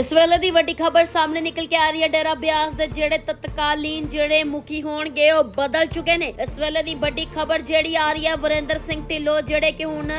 ਇਸ ਵੇਲੇ ਦੀ ਵੱਡੀ ਖਬਰ ਸਾਹਮਣੇ ਨਿਕਲ ਕੇ ਆ ਰਹੀ ਹੈ। ਡੇਰਾ ਬਿਆਸ ਦੇ ਜਿਹੜੇ ਤਤਕਾਲੀਨ ਜਿਹੜੇ ਮੁਖੀ ਹੋਣਗੇ, ਉਹ ਬਦਲ ਚੁੱਕੇ ਨੇ। ਇਸ ਵੇਲੇ ਦੀ ਵੱਡੀ ਖਬਰ ਜਿਹੜੀ ਆ ਰਹੀ ਹੈ, ਵਰਿੰਦਰ ਸਿੰਘ ਢਿੱਲੋ, ਜਿਹੜੇ ਕਿ ਹੁਣ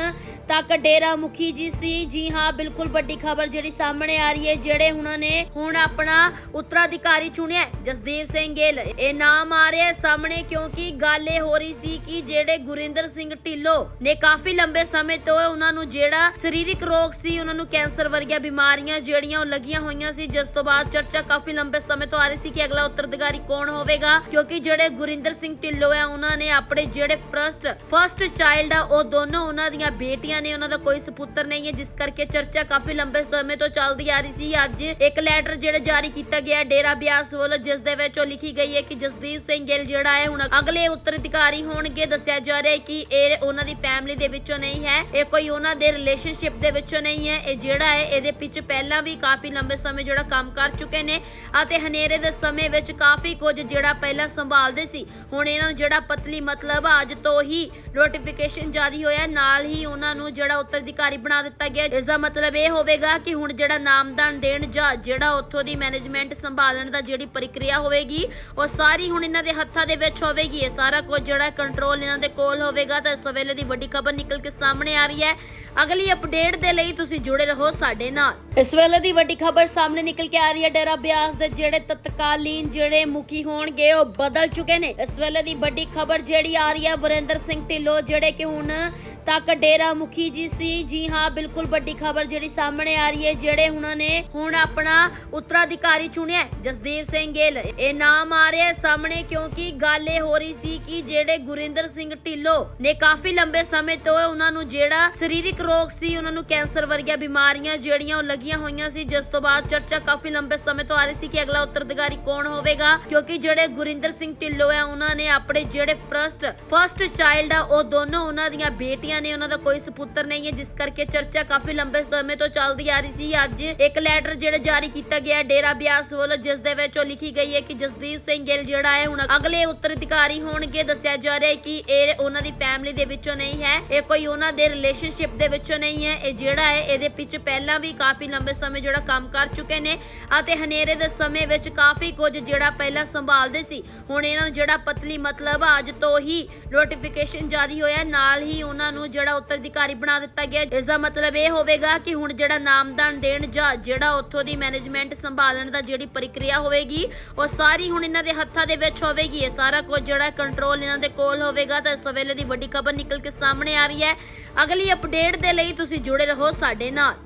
ਤੱਕ ਡੇਰਾ ਮੁਖੀ ਜੀ ਸੀ। ਜੀ ਹਾਂ, ਬਿਲਕੁਲ ਵੱਡੀ ਖਬਰ ਜਿਹੜੀ ਸਾਹਮਣੇ ਆ ਰਹੀ ਹੈ, ਜਿਹੜੇ ਉਹਨਾਂ ਨੇ ਹੁਣ ਆਪਣਾ ਉਤਰਾਧਿਕਾਰੀ ਚੁਣਿਆ ਜਸਦੀਪ ਸਿੰਘ ਗਿੱਲ, ਇਹ ਨਾਮ ਆ ਰਿਹਾ ਸਾਹਮਣੇ, ਕਿਉਂਕਿ ਗੱਲ ਇਹ ਹੋ ਰਹੀ ਸੀ ਕਿ ਜਿਹੜੇ ਗੁਰਿੰਦਰ ਸਿੰਘ ਢਿੱਲੋਂ ਨੇ ਕਾਫੀ ਲੰਬੇ ਸਮੇਂ ਤੋਂ ਉਹਨਾਂ ਨੂੰ ਜਿਹੜਾ ਸਰੀਰਕ ਰੋਗ ਸੀ, ਉਹਨਾਂ ਨੂੰ ਕੈਂਸਰ ਵਰਗੀਆਂ ਬਿਮਾਰੀਆਂ ਜਿਹੜੀਆਂ ਉਹ ਲੱਗੀਆਂ ਹੋਈਆਂ ਸੀ। ਜਿਸ ਤੋਂ ਬਾਅਦ ਚਰਚਾ ਕਾਫੀ ਲੰਬੇ ਸਮੇਂ ਤੋਂ ਆ ਰਹੀ ਸੀ ਕਿ ਅਗਲਾ ਉੱਤਰਾਧਿਕਾਰੀ ਕੌਣ ਹੋਵੇਗਾ, ਕਿਉਂਕਿ ਜਿਹੜੇ ਗੁਰਿੰਦਰ ਸਿੰਘ ਢਿੱਲੋਂ ਆ, ਉਹਨਾਂ ਨੇ ਆਪਣੇ ਜਿਹੜੇ ਫਰਸਟ ਫਰਸਟ ਚਾਈਲਡ ਆ, ਉਹ ਦੋਨੋਂ ਉਹਨਾਂ ਦੀਆਂ ਬੇਟੀਆਂ ਨੇ, ਉਹਨਾਂ ਦਾ ਕੋਈ ਸੁਪੁੱਤਰ ਨਹੀਂ ਹੈ, ਜਿਸ ਕਰਕੇ ਚਰਚਾ ਕਾਫੀ ਲੰਬੇ ਸਮੇਂ ਤੋਂ ਚੱਲਦੀ ਆ ਰਹੀ ਸੀ। ਅੱਜ ਇੱਕ ਲੈਟਰ ਜਿਹੜਾ ਜਾਰੀ ਕੀਤਾ ਗਿਆ ਡੇਰਾ ਬਿਆਸ ਵੱਲੋਂ, ਜਿਸ ਦੇ ਵਿੱਚ ਉਹ ਲਿਖੀ ਗਈ ਹੈ ਕਿ ਜਸਦੀਪ ਸਿੰਘ ਗਿੱਲ ਜਿਹੜਾ ਹੈ, ਹੁਣ ਅਗਲੇ ਉੱਤਰਾਧਿਕਾਰੀ ਹੋਣਗੇ। ਦੱਸਿਆ ਜਾ ਰਿਹਾ ਹੈ ਕਿ ਇਹ ਉਹਨਾਂ ਦੀ ਫੈਮਿਲੀ ਦੇ ਵਿੱਚੋਂ ਨਹੀਂ ਹੈ, ਇਹ ਕੋਈ ਉਹਨਾਂ ਦੇ ਰਿਲੇਸ਼ਨਸ਼ਿਪ ਦੇ ਵਿੱਚੋਂ ਨਹੀਂ ਹੈ। ਇਹ ਜਿਹੜਾ ਹੈ, ਇਹਦੇ ਪਿੱਛੇ ਪਹਿਲਾਂ ਵੀ ਕਾਫੀ ਲੰਬੇ ਸਮੇਂ ਜਿਹੜਾ ਕੰਮ ਕਰ ਚੁੱਕੇ ਨੇ ਅਤੇ ਹਨੇਰੇ ਦੇ ਸਮੇਂ ਵਿੱਚ ਕਾਫੀ ਕੁਝ ਜਿਹੜਾ ਪਹਿਲਾਂ ਸੰਭਾਲਦੇ ਸੀ। ਹੁਣ ਇਹਨਾਂ ਨੂੰ ਜਿਹੜਾ ਪਤਲੀ ਮਤਲਬ ਅੱਜ ਤੋਂ ਹੀ ਨੋਟੀਫਿਕੇਸ਼ਨ ਜਾਰੀ ਹੋਇਆ। ਨਾਲ ਹੀ ਉਹਨਾਂ ਨੂੰ ਜਿਹੜਾ ਉੱਤਰਾਧਿਕਾਰੀ ਬਣਾ ਦਿੱਤਾ ਗਿਆ। ਇਸ ਦਾ ਮਤਲਬ ਇਹ ਹੋਵੇਗਾ ਕਿ ਹੁਣ ਜਿਹੜਾ ਨਾਮਦਾਨ ਦੇਣ ਜਾਂ ਜਿਹੜਾ ਉੱਥੋਂ ਦੀ ਮੈਨੇਜਮੈਂਟ ਸੰਭਾਲਣ ਦਾ ਜਿਹੜੀ ਪ੍ਰਕਿਰਿਆ ਹੋਵੇਗੀ, ਉਹ ਸਾਰੀ ਹੁਣ ਇਹਨਾਂ ਦੇ ਹੱਥਾਂ ਦੇ ਵਿੱਚ ਹੋਵੇਗੀ। ਇਹ ਸਾਰਾ ਕੁਝ ਜਿਹੜਾ ਕੰਟਰੋਲ ਇਹਨਾਂ ਦੇ ਕੋਲ ਹੋਵੇਗਾ ਤਾਂ ਇਸ ਵੇਲੇ ਦੀ ਵੱਡੀ ਖਬਰ ਨਿਕਲ ਕੇ ਸਾਹਮਣੇ ਆ ਰਹੀ ਹੈ। ਅਗਲੀ ਅਪਡੇਟ ਦੇ ਲਈ ਤੁਸੀਂ ਜੁੜੇ ਰਹੋ ਸਾਡੇ ਨਾਲ। ਇਸ ਵੇਲੇ ਦੀ ਵੱਡੀ ਖਬਰ ਸਾਹਮਣੇ ਨਿਕਲ ਕੇ ਆ ਰਹੀ ਹੈ। ਡੇਰਾ ਬਿਆਸ ਦੇ ਜਿਹੜੇ ਤਤਕਾਲੀਨ ਜਿਹੜੇ ਮੁਖੀ ਹੋਣਗੇ, ਉਹ ਬਦਲ ਚੁੱਕੇ ਨੇ। ਇਸ ਵੇਲੇ ਦੀ ਵੱਡੀ ਖਬਰ ਜਿਹੜੀ ਆ ਰਹੀ ਹੈ, ਵਰਿੰਦਰ ਸਿੰਘ ਢਿੱਲੋਂ, ਜਿਹੜੇ ਕਿ ਹੁਣ ਤੱਕ ਡੇਰਾ ਮੁਖੀ ਜੀ ਸੀ। ਜੀ ਹਾਂ, ਬਿਲਕੁਲ ਵੱਡੀ ਖਬਰ ਜਿਹੜੀ ਸਾਹਮਣੇ ਆ ਰਹੀ ਹੈ, ਜਿਹੜੇ ਉਹਨਾਂ ਨੇ ਹੁਣ ਆਪਣਾ ਉਤਰਾਧਿਕਾਰੀ ਚੁਣਿਆ ਜਸਦੀਪ ਸਿੰਘ ਗਿੱਲ, ਇਹ ਨਾਮ ਆ ਰਿਹਾ ਸਾਹਮਣੇ, ਕਿਉਂਕਿ ਗੱਲ ਇਹ ਹੋ ਰਹੀ ਸੀ ਕਿ ਜਿਹੜੇ ਗੁਰਿੰਦਰ ਸਿੰਘ ਢਿੱਲੋਂ ਨੇ ਕਾਫੀ ਲੰਬੇ ਸਮੇਂ ਤੋਂ ਉਹਨਾਂ ਨੂੰ ਜਿਹੜਾ ਸਰੀਰਕ ਰੋਗ ਸੀ, ਉਹਨਾਂ ਨੂੰ ਕੈਂਸਰ ਵਰਗੀਆਂ ਬਿਮਾਰੀਆਂ ਜਿਹੜੀਆਂ ਉਹ ਲੱਗੀਆਂ ਹੋਈਆਂ ਸੀ, ਜਿਸ ਤੋਂ ਬਾਅਦ ਚਰਚਾ ਕਾਫੀ ਲੰਬੇ ਸਮੇਂ ਤੋਂ ਆ ਰਹੀ ਸੀ ਕਿ ਅਗਲਾ ਉੱਤਰਾਧਿਕਾਰੀ ਕੌਣ ਹੋਵੇਗਾ, ਕਿਉਂਕਿ ਜਿਹੜੇ ਗੁਰਿੰਦਰ ਸਿੰਘ ਢਿੱਲੋਂ ਹੈ, ਉਹਨਾਂ ਨੇ ਆਪਣੇ ਜਿਹੜੇ ਫਰਸਟ ਫਰਸਟ ਚਾਈਲਡ ਆ, ਉਹ ਦੋਨੋਂ ਉਹਨਾਂ ਦੀਆਂ ਬੇਟੀਆਂ ਨੇ, ਉਹਨਾਂ ਦਾ ਕੋਈ ਸੁਪੁੱਤਰ ਨਹੀਂ ਹੈ, ਜਿਸ ਕਰਕੇ ਚਰਚਾ ਕਾਫੀ ਲੰਬੇ ਸਮੇਂ ਤੋਂ ਚੱਲਦੀ ਆ ਰਹੀ ਸੀ। ਅੱਜ ਇੱਕ ਲੈਟਰ ਜਿਹੜਾ ਜਾਰੀ ਕੀਤਾ ਗਿਆ ਡੇਰਾ ਬਿਆਸ ਵੱਲੋਂ, ਜਿਸ ਦੇ ਵਿੱਚ ਉਹ ਲਿਖੀ ਗਈ ਹੈ ਕਿ ਜਸਦੀਪ ਸਿੰਘ ਗਿੱਲ ਜਿਹੜਾ ਹੈ, ਹੁਣ ਅਗਲੇ ਉੱਤਰਾਧਿਕਾਰੀ ਹੋਣਗੇ। ਦੱਸਿਆ ਜਾ ਰਿਹਾ ਹੈ ਕਿ ਇਹ ਉਹਨਾਂ ਦੀ ਫੈਮਿਲੀ ਦੇ ਵਿੱਚੋਂ ਨਹੀਂ ਹੈ, ਇਹ ਕੋਈ ਉਹਨਾਂ ਦੇ ਰਿਲੇਸ਼ਨਸ਼ਿਪ ਦੇ ਵਿੱਚੋਂ ਨਹੀਂ ਹੈ। ਇਹ ਜਿਹੜਾ ਹੈ, ਇਹਦੇ ਪਿੱਛੇ ਪਹਿਲਾਂ ਵੀ ਕਾਫੀ ਲੰਬੇ ਸਮੇਂ ਜਿਹੜਾ ਕੰਮ ਕੰਮ ਕਰ ਚੁੱਕੇ ਨੇ ਅਤੇ ਹਨੇਰੇ ਦੇ ਸਮੇਂ ਵਿੱਚ ਕਾਫੀ ਕੁਝ ਜਿਹੜਾ ਪਹਿਲਾਂ ਸੰਭਾਲਦੇ ਸੀ। ਹੁਣ ਇਹਨਾਂ ਨੂੰ ਜਿਹੜਾ ਪਤਲੀ ਮਤਲਬ ਅੱਜ ਤੋਂ ਹੀ ਨੋਟੀਫਿਕੇਸ਼ਨ ਜਾਰੀ ਹੋਇਆ ਨਾਲ ਹੀ ਉਹਨਾਂ ਨੂੰ ਜਿਹੜਾ ਉੱਤਰਾਧਿਕਾਰੀ ਬਣਾ ਦਿੱਤਾ ਗਿਆ ਇਸ ਦਾ ਮਤਲਬ ਇਹ ਹੋਵੇਗਾ ਕਿ ਹੁਣ ਜਿਹੜਾ ਨਾਮਦਾਨ ਦੇਣ ਜਾਂ ਜਿਹੜਾ ਉੱਥੋਂ ਦੀ ਮੈਨੇਜਮੈਂਟ ਸੰਭਾਲਣ ਦਾ ਜਿਹੜੀ ਪ੍ਰਕਿਰਿਆ ਹੋਵੇਗੀ, ਉਹ ਸਾਰੀ ਹੁਣ ਇਹਨਾਂ ਦੇ ਹੱਥਾਂ ਦੇ ਵਿੱਚ ਹੋਵੇਗੀ। ਇਹ ਸਾਰਾ ਕੁਝ ਜਿਹੜਾ ਕੰਟਰੋਲ ਇਹਨਾਂ ਦੇ ਕੋਲ ਹੋਵੇਗਾ ਤਾਂ ਇਸ ਵੇਲੇ ਦੀ ਵੱਡੀ ਖਬਰ ਨਿਕਲ ਕੇ ਸਾਹਮਣੇ ਆ ਰਹੀ ਹੈ। ਅਗਲੀ ਅਪਡੇਟ ਦੇ ਲਈ ਤੁਸੀਂ ਜੁੜੇ ਰਹੋ ਸਾਡੇ ਨਾਲ।